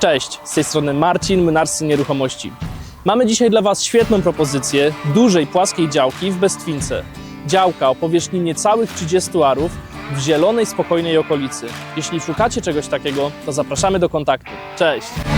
Cześć, z tej strony Marcin, Mynarscy Nieruchomości. Mamy dzisiaj dla Was świetną propozycję dużej, płaskiej działki w Bestwince. Działka o powierzchni niecałych 30 arów w zielonej, spokojnej okolicy. Jeśli szukacie czegoś takiego, to zapraszamy do kontaktu. Cześć!